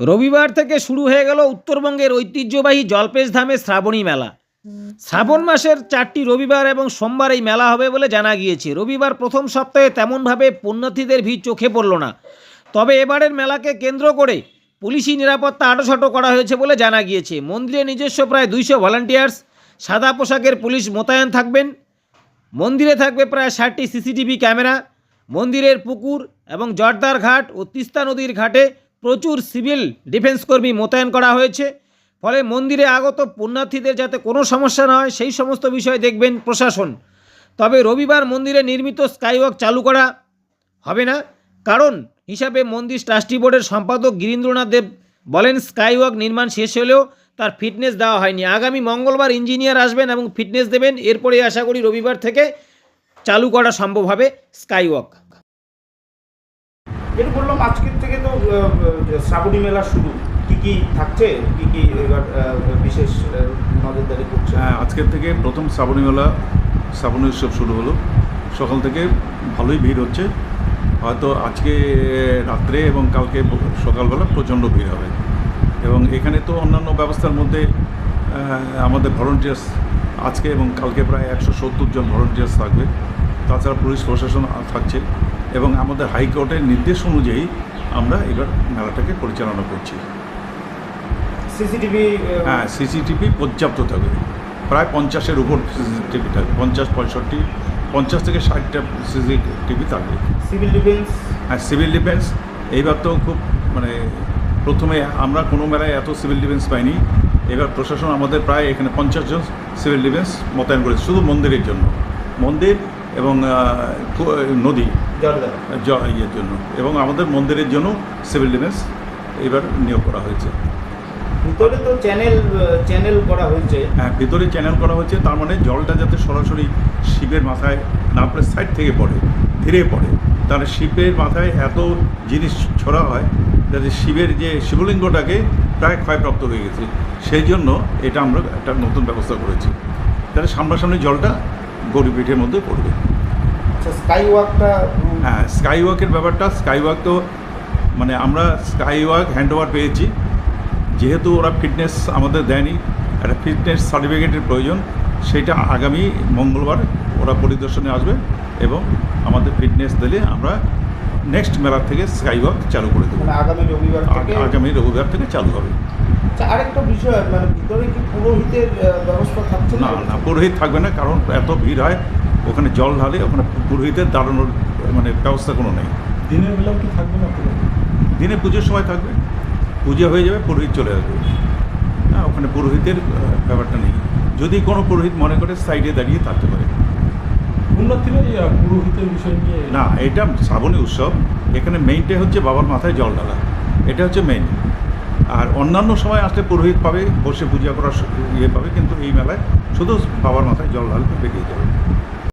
রবিবার থেকে শুরু হয়ে গেল উত্তরবঙ্গের ঐতিহ্যবাহী জলপেশ ধামে শ্রাবণী মেলা। শ্রাবণ মাসের চারটি রবিবার এবং সোমবার এই মেলা হবে বলে জানা গিয়েছে। রবিবার প্রথম সপ্তাহে তেমনভাবে পুণ্যার্থীদের ভিড় চোখে পড়ল না। তবে এবারের মেলাকে কেন্দ্র করে পুলিশি নিরাপত্তা আটোসাটো করা হয়েছে বলে জানা গিয়েছে। মন্দিরে নিজস্ব প্রায় দুইশো ভলান্টিয়ার্স, সাদা পোশাকের পুলিশ মোতায়েন থাকবেন। মন্দিরে থাকবে প্রায় ষাটটি সিসিটিভি ক্যামেরা। মন্দিরের পুকুর এবং জর্দার ঘাট ও তিস্তা নদীর ঘাটে প্রচুর সিভিল ডিফেন্স কর্মী মোতায়েন করা হয়েছে। ফলে মন্দিরে আগত পুণ্যার্থীদের যাতে কোনো সমস্যা না হয়, সেই সমস্ত বিষয় দেখবেন প্রশাসন। তবে রবিবার মন্দিরে নির্মিত স্কাইওয়াক চালু করা হবে না। কারণ হিসাবে মন্দির ট্রাস্টি বোর্ডের সম্পাদক গিরীন্দ্রনাথ দেব বলেন, স্কাইওয়াক নির্মাণ শেষ হলেও তার ফিটনেস দেওয়া হয়নি। আগামী মঙ্গলবার ইঞ্জিনিয়ার আসবেন এবং ফিটনেস দেবেন। এরপরে আশা করি রবিবার থেকে চালু করা সম্ভব হবে স্কাইওয়াক। যেটা বললাম আজকের থেকে তো শ্রাবণী মেলা শুরু। কি কি থাকছে? কি কি এবার বিশেষ নজরদারি করছে? হ্যাঁ আজকের থেকে প্রথম শ্রাবণী মেলা, শ্রাবণী উৎসব শুরু হলো। সকাল থেকে ভালোই ভিড় হচ্ছে। হয়তো আজকে রাত্রে এবং কালকে সকালবেলা প্রচণ্ড ভিড় হবে। এবং এখানে তো অন্যান্য ব্যবস্থার মধ্যে আমাদের ভলেন্টিয়ার্স আজকে এবং কালকে প্রায় একশো সত্তর জন ভলেন্টিয়ার্স থাকবে। তাছাড়া পুলিশ প্রশাসন থাকছে এবং আমাদের হাইকোর্টের নির্দেশ অনুযায়ী আমরা এবার মেলাটাকে পরিচালনা করছি। সিসিটিভি হ্যাঁ সিসিটিভি পর্যাপ্ত থাকবে। প্রায় পঞ্চাশের উপর সিসিটিভি থাকবে। পঞ্চাশ পঁয়ষট্টি পঞ্চাশ থেকে ষাটটা সিসিটিভি থাকবে। Civil defence? হ্যাঁ সিভিল ডিফেন্স। এইবার তো খুব মানে প্রথমে আমরা কোনো মেলায় এত সিভিল ডিফেন্স পাইনি। এবার প্রশাসন আমাদের প্রায় এখানে পঞ্চাশ জন সিভিল ডিফেন্স মোতায়েন করেছে শুধু মন্দিরের জন্য। মন্দির এবং নদী ইয়ের জন্য। এবং আমাদের মন্দিরের জন্য সিভিল ডিফেন্স এবার নিয়োগ করা হয়েছে। ভিতরে তো চ্যানেল চ্যানেল করা হয়েছে। হ্যাঁ ভিতরে চ্যানেল করা হয়েছে তার মানে জলটা যাতে সরাসরি শিবের মাথায় না পড়ে সাইড থেকে পড়ে ধীরে পড়ে তাহলে শিবের মাথায় এত জিনিস ছড়া হয় যাতে শিবের যে শিবলিঙ্গটাকে প্রায় ক্ষয়প্রাপ্ত হয়ে গেছে। সেই জন্য এটা আমরা একটা নতুন ব্যবস্থা করেছি। তাহলে সামনাসামনি জলটা গরিব পিঠের মধ্যে পড়বে। আচ্ছা স্কাই ওয়াকটা হ্যাঁ স্কাই ওয়াকের ব্যাপারটা স্কাই ওয়াক তো মানে আমরা স্কাই ওয়াক হ্যান্ড ওভার পেয়েছি। যেহেতু ওরা ফিটনেস আমাদের দেয়নি একটা ফিটনেস সার্টিফিকেটের প্রয়োজন সেটা আগামী মঙ্গলবার ওরা পরিদর্শনে আসবে এবং আমাদের ফিটনেস দিলে আমরা নেক্সট মেলা থেকে স্কাই ওয়াক চালু করে দেবো। মানে আগামী রবিবার থেকে? আগামী রবিবার থেকে চালু হবে। আচ্ছা, আরেকটা বিষয় মানে ভিতরে কি পুরোহিতের ব্যবস্থা থাকছে না না পুরোহিত থাকবে না কারণ এত ভিড় হয় ওখানে জল ঢালে ওখানে পুরোহিতের দাঁড়ানোর মানে ব্যবস্থা কোনো নেই। দিনের বেলাও কি থাকবে না দিনে পুজোর সময় থাকবে পুজো হয়ে যাবে পুরোহিত চলে আসবে। হ্যাঁ ওখানে পুরোহিতের ব্যাপারটা নেই। যদি কোনো পুরোহিত মনে করে সাইডে দাঁড়িয়ে থাকতে পারে। পুরোহিতের বিষয় নিয়ে না, এটা শ্রাবণী উৎসব। এখানে মেইনটাই হচ্ছে বাবার মাথায় জল ঢালা। এটা হচ্ছে মেইন আর অন্যান্য সময় আসলে পুরোহিত পাবে, বসে পূজা করার ইয়ে পাবে, কিন্তু এই মেলায় শুধু বাবার মাথায় জল ঢালতে বেরিয়ে যাবে।